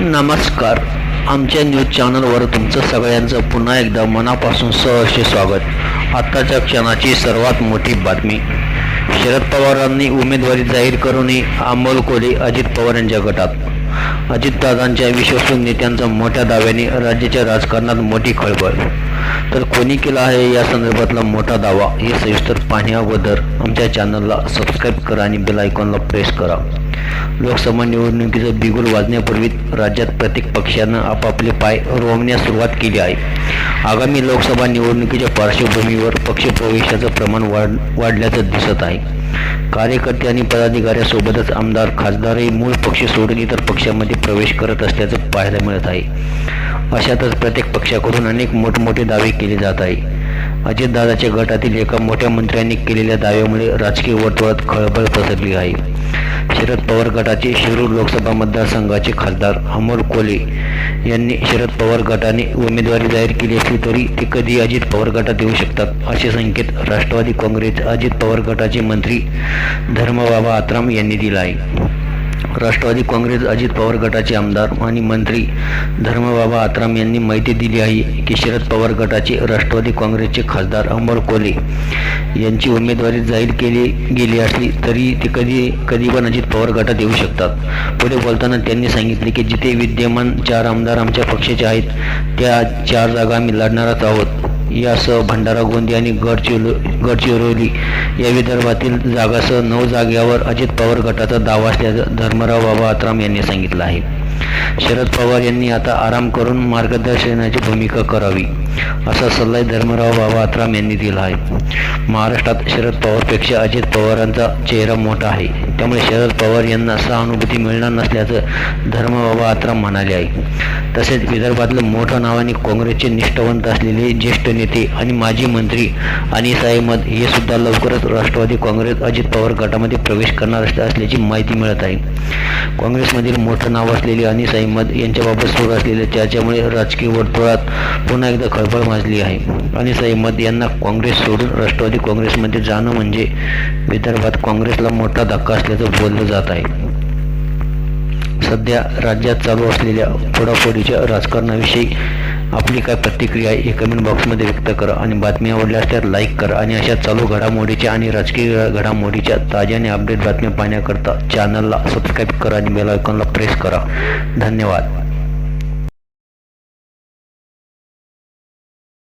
नमस्कार. आमच्या न्यूज चॅनलवर तुमचं सगळ्यांचं पुन्हा एकदा मनापासून सहर्ष स्वागत. आत्ताच्या क्षणाची सर्वात मोठी बातमी. शरद पवारांनी उमेदवारी जाहीर करूनही अमोल कोले अजित पवार यांच्या गटात. अजितदादांच्या विश्वासू नेत्यांचा मोठ्या दाव्याने राज्याच्या राजकारणात मोठी खळबळ. तर कोणी केला आहे या संदर्भातला मोठा दावा हे सविस्तर पाहण्याअगोदर आमच्या चॅनलला सबस्क्राईब करा आणि बेल आयकॉनला प्रेस करा. लोकसभा निवडणुकीचं बिगुल वाजण्यापूर्वी राज्यात प्रत्येक पक्षानं आपापले पाय रोवण्यास सुरुवात केली आहे. आगामी लोकसभा निवडणुकीच्या पार्श्वभूमीवर पक्षप्रवेशाचं प्रमाण वाढ वाढल्याचं दिसत आहे. कार्यकर्ते आणि पदाधिकाऱ्यासोबतच आमदार खासदारही मूळ पक्ष सोडून इतर पक्षामध्ये प्रवेश करत असल्याचं पाहायला मिळत आहे. अशातच प्रत्येक पक्षाकडून अनेक मोठमोठे दावे केले जात आहे. अजितदादाच्या गटातील एका मोठ्या मंत्र्यांनी केलेल्या दाव्यामुळे राजकीय वर्तुळात खळबळ पसरली आहे. शरद पवार गटाचे शिरूर लोकसभा मतदारसंघाचे खासदार अमोल कोले यांनी शरद पवार गटाने उमेदवारी जाहीर केली असली तरी ते कधी अजित पवार गटात येऊ शकतात असे संकेत राष्ट्रवादी काँग्रेस अजित पवार गटाचे मंत्री धर्मबाबा आत्राम यांनी दिला आहे राष्ट्रवादी काँग्रेस अजित पवार गटाचे आमदार आणि मंत्री धर्मबाबा आत्राम यांनी माहिती दिली आहे की शरद पवार गटाचे राष्ट्रवादी काँग्रेसचे खासदार अमोल कोले यांची उमेदवारी जाहीर केली गेली असली तरी ते कधी कधी पण अजित पवार गटात येऊ शकतात. पुढे बोलताना त्यांनी सांगितले की जिथे विद्यमान चार आमदार आमच्या पक्षाचे आहेत त्या चार जागा आम्ही लढणारच आहोत. यासह भंडारा गोंदिया आणि गडचिरो गडचिरोली या विदर्भातील जागासह नऊ जाग्यावर अजित पवार गटाचा दावा असल्याचं धर्मराव बाबा आत्राम यांनी सांगितलं आहे. शरद पवार यांनी आता आराम करून मार्गदर्शनाची भूमिका करावी असा सल्ला धर्मराव बाबा आत्राम यांनी दिला आहे. महाराष्ट्रात शरद पवारपेक्षा अजित पवारांचा चेहरा मोठा आहे. त्यामुळे शरद पवार यांना सहानुभूती मिळणार नसल्याचं धर्मबाबा आत्राम म्हणाले आहे. तसेच विदर्भातलं मोठं नावाने काँग्रेसचे निष्ठावंत असलेले ज्येष्ठ नेते आणि माजी मंत्री अनिस अहमद हे सुद्धा लवकरच राष्ट्रवादी काँग्रेस अजित पवार गटामध्ये प्रवेश करणार असल्याची माहिती मिळत आहे. काँग्रेसमधील मोठं नाव असलेले अनिस अहमद यांच्याबाबत सुरू असलेल्या चर्चेमुळे राजकीय वर्तुळात पुन्हा एकदा खळबळ माजली आहे. अनिस अहमद यांना काँग्रेस सोडून राष्ट्रवादी काँग्रेसमध्ये जाणं म्हणजे विदर्भात काँग्रेसला मोठा धक्का असल्याचं बोललं जात आहे. सध्या राज्यात चालू असलेल्या फोडाफोडीच्या राजकारणाविषयी आपली काय प्रतिक्रिया आहे हे कमेंट बॉक्समध्ये व्यक्त करा आणि बातमी आवडल्यास तर लाईक करा आणि अशा चालू घडामोडीच्या आणि राजकीय घडामोडीच्या ताज्या आणि अपडेट बातम्या पाहण्याकरता चॅनलला सबस्क्राईब करा आणि बेल आयकॉनला प्रेस करा. धन्यवाद.